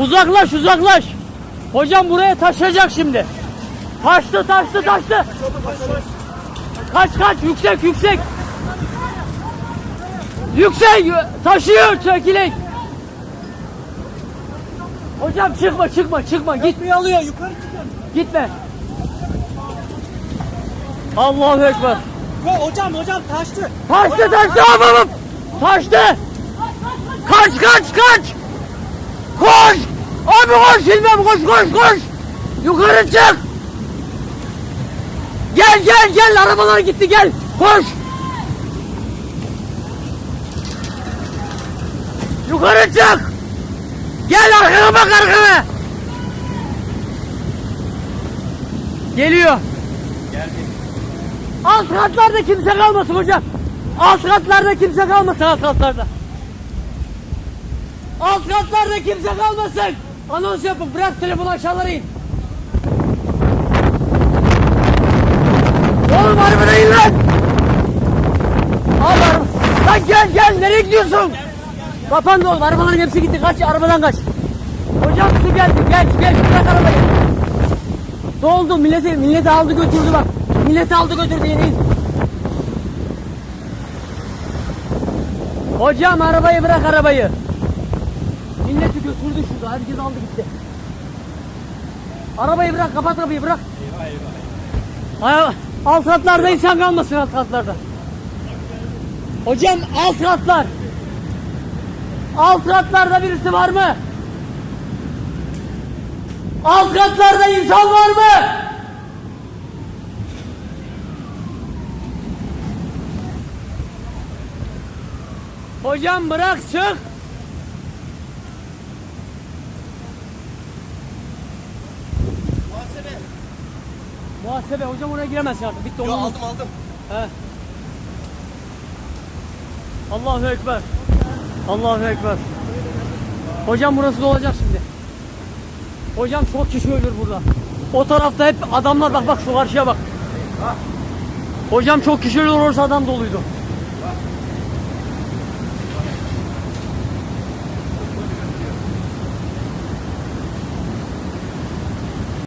Uzaklaş uzaklaş. Hocam buraya taşıyacak şimdi. Taştı taştı taştı. Kaç kaç yüksek yüksek. Yüksek taşıyor çekilin. Hocam çıkma çıkma çıkma git Gitmeyi alıyor yukarı çıkın. gitme. Allahu Ekber. Yo, hocam hocam taştı. Taştı taştı hop. Taştı. Kaç kaç kaç. Koş. Abi koş Hilmem koş koş koş. Yukarı çık. Gel gel gel arabalar gitti gel. Koş. Yukarı çık. Gel arkana bak arkana. Geliyor. Alt katlarda kimse kalmasın hocam. Alt katlarda kimse kalmasın alt katlarda. Alt katlarda kimse kalmasın. Anons yapın bırak telefonu aşağılara in. Oğlum arabada in lan. Al araba. Lan gel gel nereye gidiyorsun? Kapandı oğlum arabaların hepsi gitti kaç arabadan kaç. Hocam su geldi gel gel bırak arabayı. Doldu milleti milleti aldı götürdü bak. Milleti aldı götürdü yine in. Hocam arabayı bırak arabayı. Milleti götürdü şurada. Herkes aldı gitti. Arabayı bırak kapat arabayı bırak. Ay, alt katlarda insan kalmasın alt katlarda. Hocam alt katlar. Alt katlarda birisi var mı? Alt katlarda insan var mı? Hocam bırak çık. Muhasebe. Muhasebe hocam oraya giremezsin artık. Bitti Yo onun. aldım aldım. He. Allahu Ekber. Allahu Ekber. Hocam burası dolacak şimdi. Hocam çok kişi ölür burada. O tarafta hep adamlar bak bak şu karşıya bak. Hocam çok kişi ölür orası adam doluydu.